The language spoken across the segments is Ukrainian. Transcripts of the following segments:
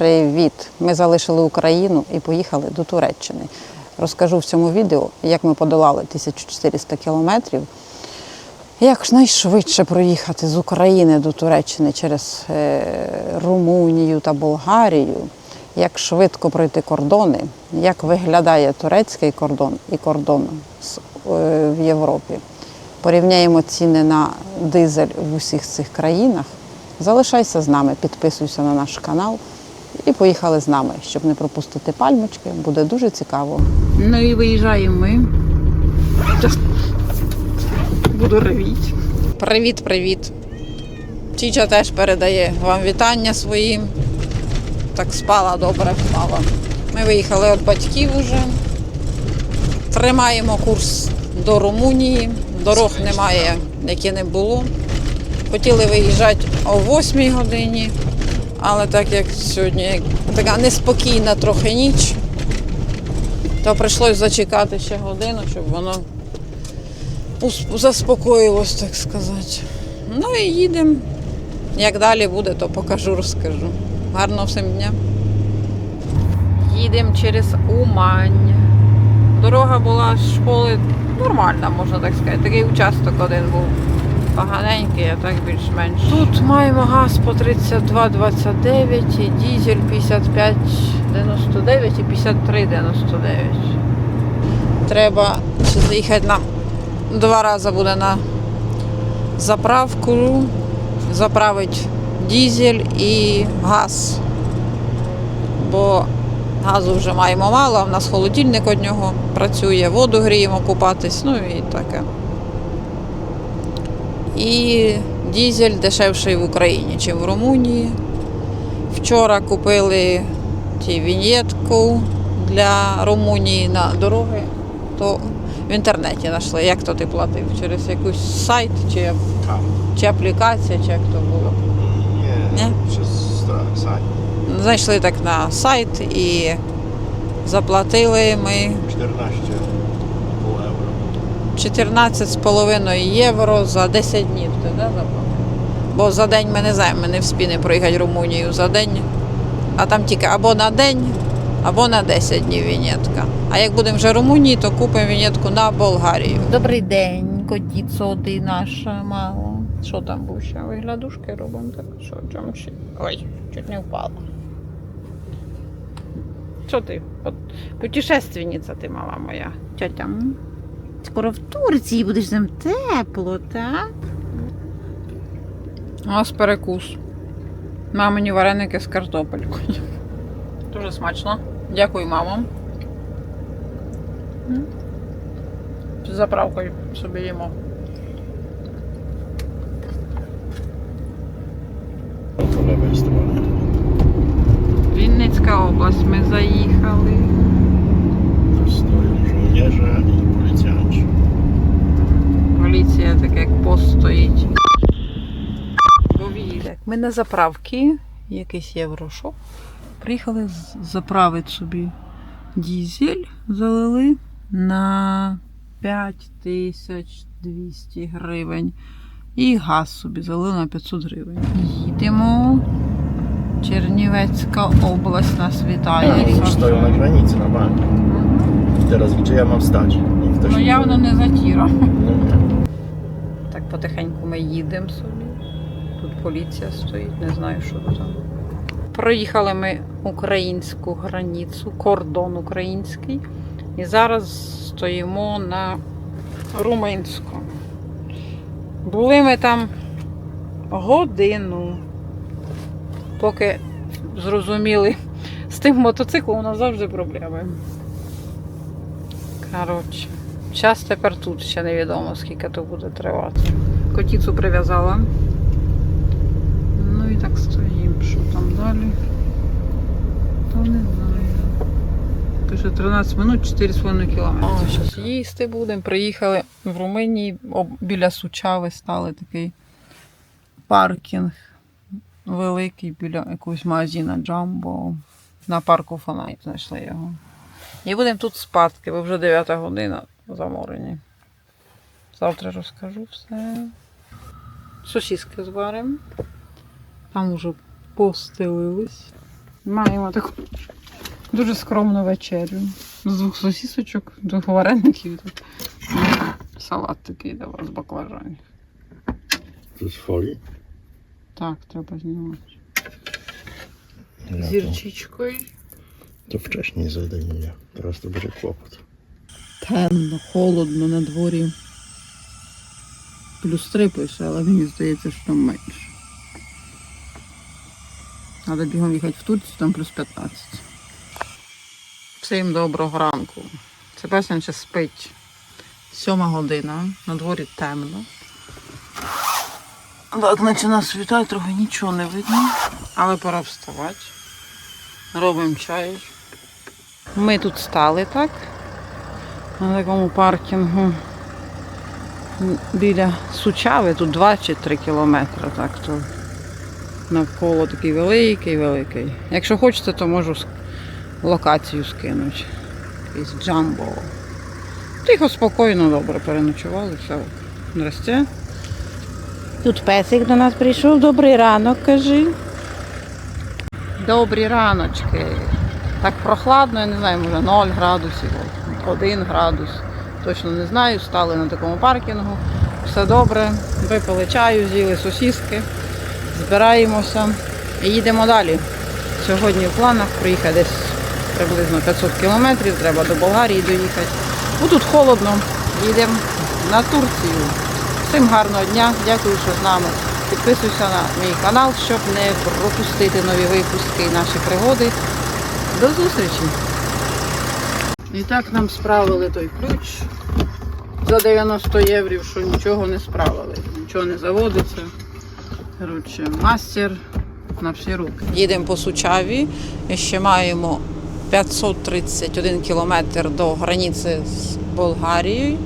Привіт! Ми залишили Україну і поїхали до Туреччини. Розкажу в цьому відео, як ми подолали 1400 кілометрів, як найшвидше проїхати з України до Туреччини через е, Румунію та Болгарію, як швидко пройти кордони, як виглядає турецький кордон і кордон е, в Європі. Порівняємо ціни на дизель в усіх цих країнах. Залишайся з нами, підписуйся на наш канал і поїхали з нами, щоб не пропустити пальмочки. Буде дуже цікаво. Ну і виїжджаємо ми. Буду ревіть. Привіт, привіт. Чіча теж передає вам вітання своїм. Так спала, добре спала. Ми виїхали від батьків уже. Тримаємо курс до Румунії. Дорог немає, які не було. Хотіли виїжджати о 8 годині, але так як сьогодні така неспокійна трохи ніч, то прийшлось зачекати ще годину, щоб воно заспокоїлось, так сказати. Ну і їдемо. Як далі буде, то покажу, розкажу. Гарного всім дня. Їдемо через Умань. Дорога була з школи нормальна, можна так сказати. Такий участок один був поганенький, а так більш-менш. Тут маємо газ по 32,29 і дізель 55,99 і 53,99. Треба заїхати на два рази буде на заправку, заправити дізель і газ. Бо газу вже маємо мало, а в нас холодильник від нього працює, воду гріємо купатись, ну і таке. І дізель дешевший в Україні, ніж в Румунії. Вчора купили ті вінєтку для Румунії на дороги, то в інтернеті знайшли, як то ти платив, через якийсь сайт чи, чи аплікація, чи як то було. Nie? przez. Знайшли так на сайт і заплатили ми 14,5 euro. 14,5 євро за 10 днів. Ти да, заплатив? Бо за день ми не знаємо, ми не вспіни проїхати Румунію за день. А там тільки або на день, або на 10 днів вінетка. А як будемо вже Румунії, то купимо вінетку на Болгарію. Добрий день, котіцо, ти наша мала. Що там був ще? Виглядушки робимо так. Що чому ще? Ой, чуть не впала. Що ти? От, путешественниця ти мала моя. Тетя. Скоро в Турції будеш там тепло, так? Ось перекус. Мамині вареники з картопелькою. Дуже смачно. Дякую, мамо. З заправкою собі їмо. Вінницька область. Ми заїхали. I policjanci. Поліція так як пост стоїть. Так, ми на заправці, якийсь єврошоп. Приїхали заправити собі дізель, залили на 5200 гривень. І газ собі залили на 500 гривень. Їдемо. Чернівецька область нас вітає. I teraz gdzie ja mam stać? Niech ktoś Ну явно не затіра. Потихеньку ми їдемо собі. Тут поліція стоїть, не знаю, що тут. Проїхали ми українську границю, кордон український. І зараз стоїмо на румунську. Були ми там годину, поки зрозуміли, з тим мотоциклом у нас завжди проблеми. Коротше. Час тепер тут ще невідомо, скільки то буде тривати. Котіцу прив'язала. Ну і так стоїмо. Що там далі? То не знаю. Пише 13 минут 4,5 кілометри. Зараз їсти будемо. Приїхали в Румунії, біля Сучави стали такий паркінг великий біля якогось магазина Джамбо. На парку Фонайт знайшли його. І будемо тут спадки, бо вже 9 година заморені. Завтра розкажу все. Сосиски зваримо. Там вже постелились. Маємо таку дуже скромну вечерю. З двох сосісочок, двох вареників. Тут. Салат такий для вас баклажанів. To z folii? Так, треба знімати. Ja to, Зірчичкою. to wcześniej zadanie. Teraz to będzie kłopot. Темно, холодно на дворі. Плюс три пише, але мені здається, що там менше. Треба бігом їхати в Турцію, там плюс 15. Всім доброго ранку. Себастьян ще спить. Сьома година, на дворі темно. Так, наче нас світає, трохи нічого не видно. Але пора вставати. Робимо чай. Ми тут стали, так? На такому паркінгу біля Сучави, тут 2 чи 3 кілометри, так то навколо такий великий, великий. Якщо хочете, то можу локацію скинути. Якийсь джамбо. Тихо, спокійно, добре переночували, все. Здрасте. Тут песик до нас прийшов. Добрий ранок, кажи. Добрі раночки. Так прохладно, я не знаю, може 0 градусів, 1 градус. Точно не знаю. Стали на такому паркінгу. Все добре. Випили чаю, з'їли сосіски, збираємося і їдемо далі. Сьогодні в планах проїхати десь приблизно 500 кілометрів, треба до Болгарії доїхати. Бо тут холодно, їдемо на Турцію. Всім гарного дня, дякую, що з нами. Підписуйся на мій канал, щоб не пропустити нові випуски і наші пригоди. До зустрічі! І так нам справили той ключ за 90 євро, що нічого не справили, нічого не заводиться. Коротше, мастер на всі руки. Їдемо по Сучаві і ще маємо 531 кілометр до границі з Болгарією.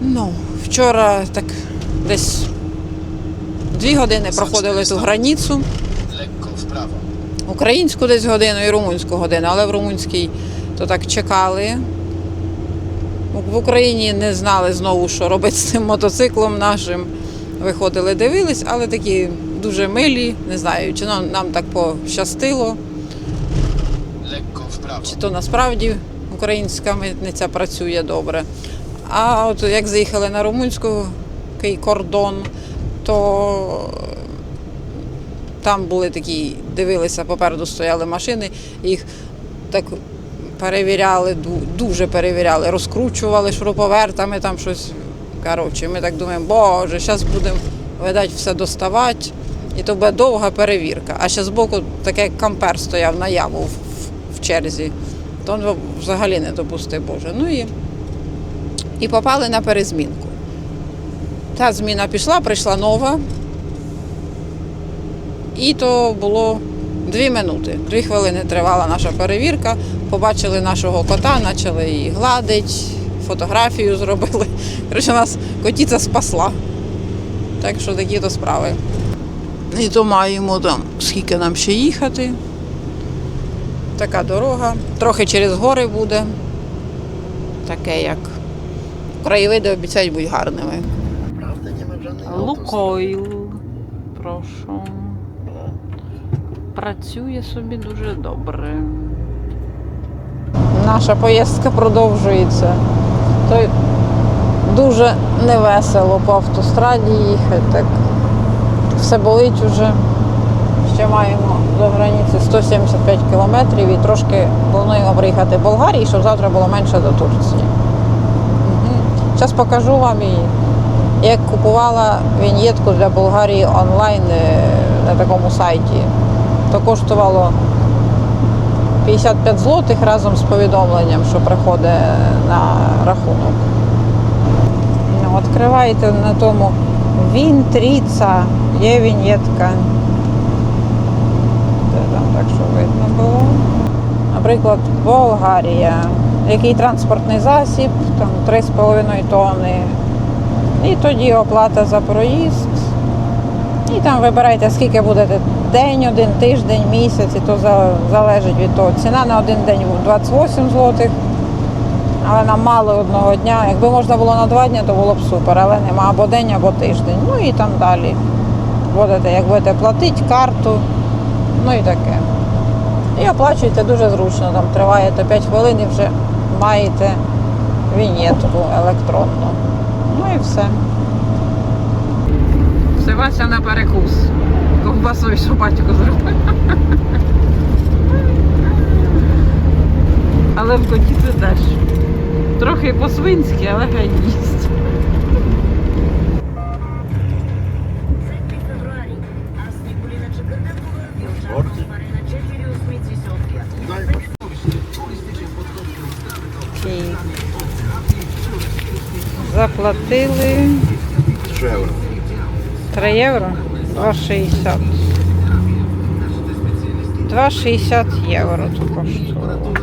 Ну, вчора так десь дві години проходили ту границю. W prawo. Українську десь годину і румунську годину, але в румунській то так чекали. В Україні не знали знову, що робити з цим мотоциклом нашим. Виходили, дивились, але такі дуже милі, не знаю, чи нам, нам так пощастило, чи то насправді українська митниця працює добре. А от як заїхали на румунську кордон, то там були такі, дивилися, попереду стояли машини, їх так перевіряли, дуже перевіряли, розкручували шуруповертами, там щось. Коротше, ми так думаємо, боже, зараз будемо видать все доставати, і то буде довга перевірка. А ще збоку таке кампер стояв на яму в, в, черзі. То він взагалі не допустив Боже. Ну і, і попали на перезмінку. Та зміна пішла, прийшла нова. І то було дві минути. Дві хвилини тривала наша перевірка. Побачили нашого кота, почали її гладити, фотографію зробили. Коротше, нас котіця спасла. Так що такі то справи. І то маємо там, скільки нам ще їхати. Така дорога. Трохи через гори буде. Таке як. Краєвиди обіцяють бути гарними. Лукойл. Прошу. Працює собі дуже добре. Наша поїздка продовжується. То дуже невесело по автостраді їхати. Так все болить уже. Ще маємо до границі 175 кілометрів і трошки плануємо приїхати в Болгарію, щоб завтра було менше до Турції. Зараз покажу вам. Як купувала віньєтку для Болгарії онлайн е, на такому сайті, то коштувало 55 злотих разом з повідомленням, що приходить на рахунок. Ну, Відкриваєте на тому Вінтріца, є віньєтка. Де там так, що видно було. Наприклад, Болгарія. Який транспортний засіб, там 3,5 тонни. І тоді оплата за проїзд. І там вибирайте, скільки будете день, один, тиждень, місяць, і то залежить від того. Ціна на один день 28 злотих, але нам мало одного дня. Якби можна було на два дні, то було б супер, але нема або день, або тиждень. Ну і там далі. Будете, як будете платити карту, ну і таке. І оплачуєте дуже зручно. Там триває то 5 хвилин і вже маєте вінєтку електронну. Ну і все. Сивася на перекус. Ковбасою, що батько зробив. Але в коті це теж. Трохи по-свинськи, але гай їсть. Заплатили. Шевро. 3 євро? 2,60. 2,60 євро тут коштувало.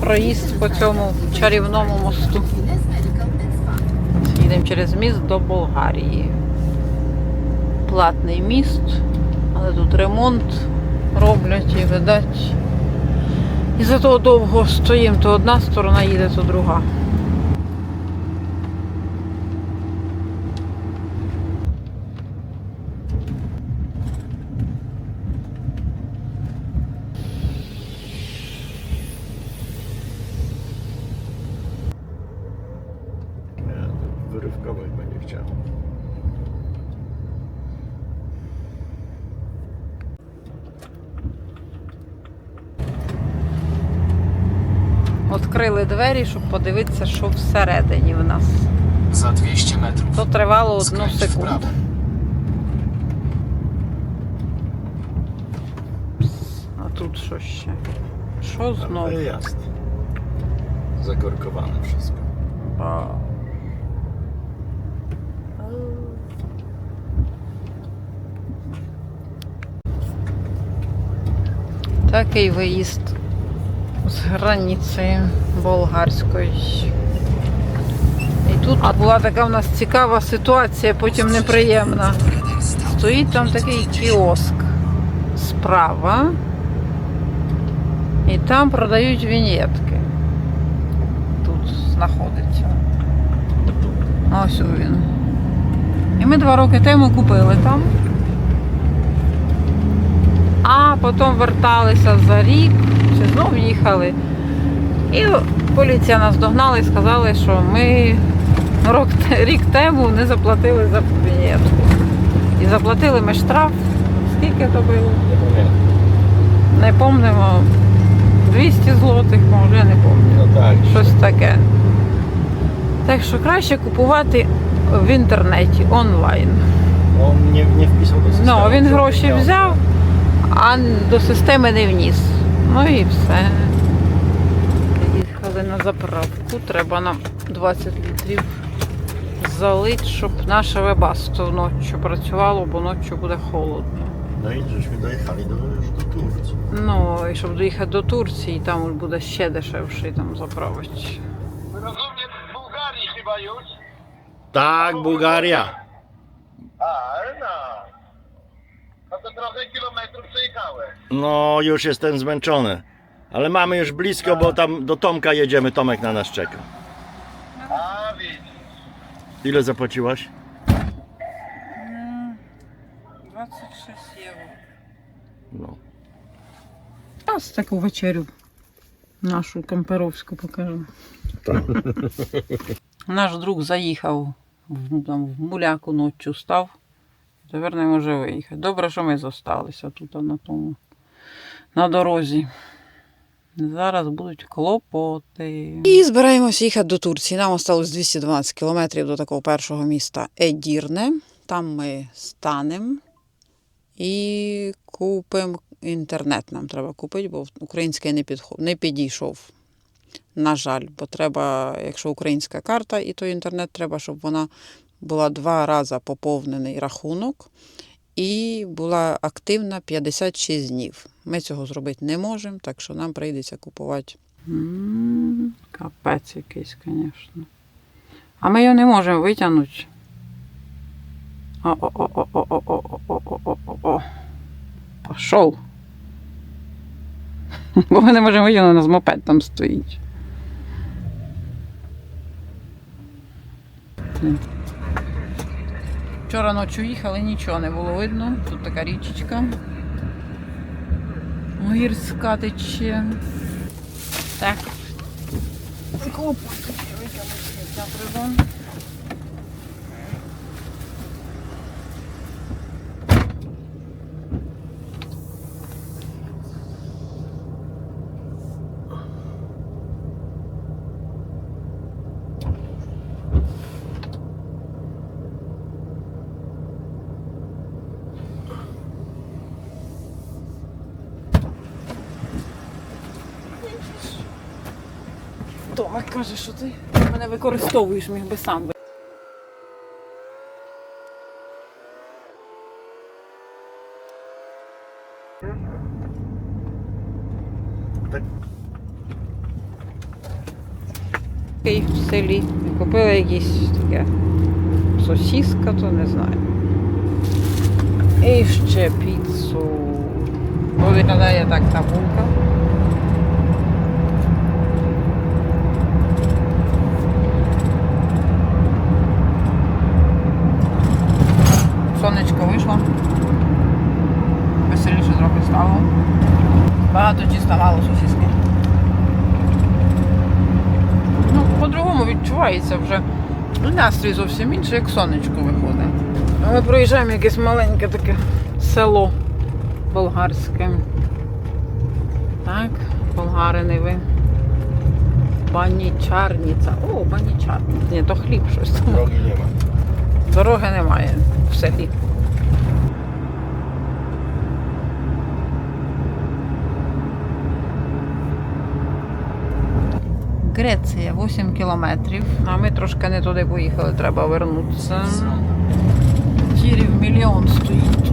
Проїзд по цьому чарівному мосту. Їдемо через міст до Болгарії. Платний міст, але тут ремонт роблять і видать. І за того довго стоїмо, то одна сторона їде, то друга. Відкрили двері, щоб подивитися, що всередині в нас. Za 200 metrów. То тривало одну секунду. prawo. А тут що ще? Що знову? Zakorkowane wszystko. А. Такий виїзд з границі болгарської. І тут була така в нас цікава ситуація, потім неприємна. Стоїть там такий кіоск справа, і там продають вінєтки. Тут знаходиться. Ось він. І ми два роки тому купили там. А потім верталися за рік, знов їхали. І поліція нас догнала і сказали, що ми рок, рік тому не заплатили за вінєтку. І заплатили ми штраф. Скільки то було? Не пам'ятаємо. 200 злотих, може, не пам'ятаю. Tak. Щось таке. Так що краще купувати в інтернеті онлайн. Nie, nie wpisał do systemu. Ну, він гроші взяв, а до системи не вніс. Ну і все. Їхали на заправку. Треба нам 20 літрів залити, щоб наше вебасто вночі працювало, бо ночі буде холодно. No i żeśmy dojechali do, już do Turcji. Ну, і щоб доїхати до Турції, там буде ще дешевше там заправити. Rozumiem, w Bułgarii chyba już. Tak, Bułgaria. A, no. No to trochę kilometrów. No, już jestem zmęczony. Ale mamy już blisko, bo tam do Tomka jedziemy. Tomek na nas czeka. A, widzisz. Ile zapłaciłaś? 26 євро. No. Ось таку вечерю нашу камперовську покажу. Наш друг заїхав в, там, в муляку ночі став. Тепер не може виїхати. Добре, що ми зосталися тут на тому на дорозі. Зараз будуть клопоти. І збираємося їхати до Турції. Нам осталось 212 кілометрів до такого першого міста Едірне. Там ми станемо і купимо інтернет. Нам треба купити, бо український не, підхо... не підійшов. На жаль, бо треба, якщо українська карта, і той інтернет, треба, щоб вона була два рази поповнений рахунок і була активна 56 днів. Ми цього зробити не можемо, так що нам прийдеться купувати. Капець якийсь, звісно. А ми його не можемо витягнути. О-о-о-о-о-о-о-о-о-о-о. Пішов. Бо ми не можемо витягнути, у нас мопед там стоїть. Вчора ночі їхали, нічого не було видно. Тут така річечка. гірська тече. Так. Копа каже, що ти мене використовуєш, міг би сам. Такий в селі. Купили якісь таке сосіска, то не знаю. І ще піцу. Виглядає так та булка. Сонечко вийшло. Веселіше трохи стало. Багато чисто мало сосиски. Ну, по-другому відчувається вже. Настрій зовсім інший, як сонечко виходить. Ми проїжджаємо якесь маленьке таке село болгарське. Так, болгарини ви. Банічарниця. О, банічарниця. Ні, то хліб щось. Nie ma. Дороги немає в селі. Греція 8 кілометрів. А ми трошки не туди поїхали, треба вернутися. Тірів мільйон стоїть.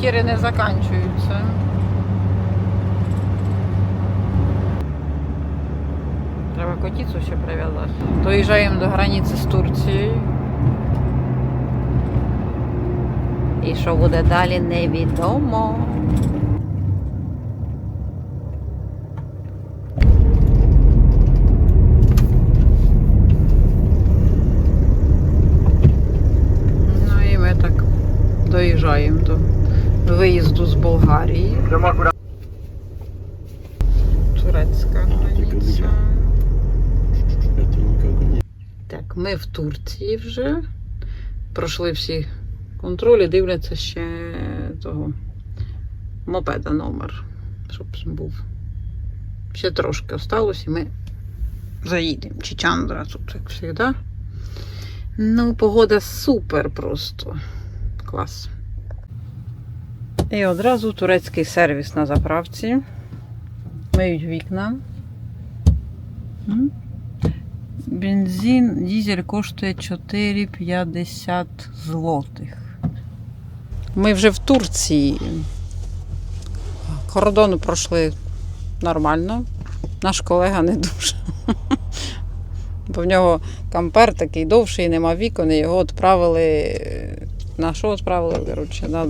Тіри не закінчуються. Треба котицю ще прив'язати. Доїжджаємо до границі з Турцією. І що буде далі, невідомо. Ну і ми так доїжджаємо до виїзду з Болгарії. Турецька границя. Tu nikogo nie Так, ми в Турції вже. Пройшли всі контролі, дивляться ще того мопеда номер, щоб був. Ще трошки осталось і ми заїдемо. Чичандра тут, як завжди. Ну, погода супер просто. Клас. І одразу турецький сервіс на заправці. Миють вікна. Бензин, дізель коштує 4,50 злотих. Ми вже в Турції. Кордону пройшли нормально. Наш колега не дуже. Бо в нього кампер такий довший, нема вікон, і його відправили. На що відправили? Коротше, на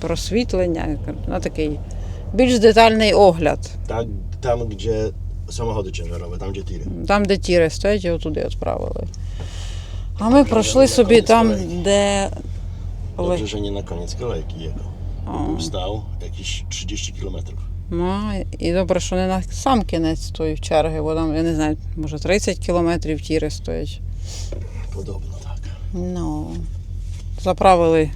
просвітлення, на такий більш детальний огляд. Tak, tam gdzie samochody ciężarowe, tam gdzie tiry. Там, де тіри стоять, його туди відправили. А ми пройшли собі там, де. Dobrze, że nie na koniec kolejki. О, Był stał jakieś 30 km. Ну, і добре, що не на сам кінець тої черги, бо там, я не знаю, може 30 кілометрів тіри стоять. Podobno tak. Ну, заправили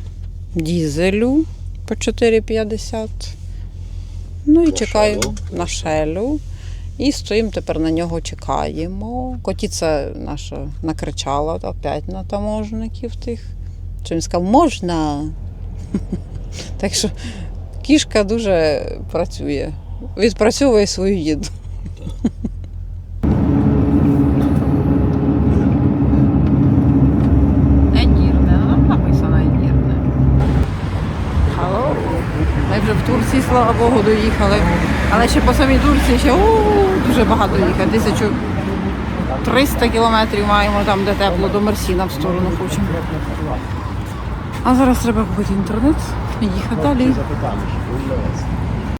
дізелю по 4,50. Ну і На чекаємо шелу. на шелю. І стоїмо тепер на нього, чекаємо. Котіця наша накричала опять на таможників тих. Що він сказав, можна. Так що кішка дуже працює, відпрацьовує свою їду. Ми вже в Турції, слава Богу, доїхали. Але ще по самій Турції ще дуже багато їхати. 1300 кілометрів маємо там, де тепло, до Мерсіна в сторону хочемо. А зараз треба купити інтернет і їхати далі.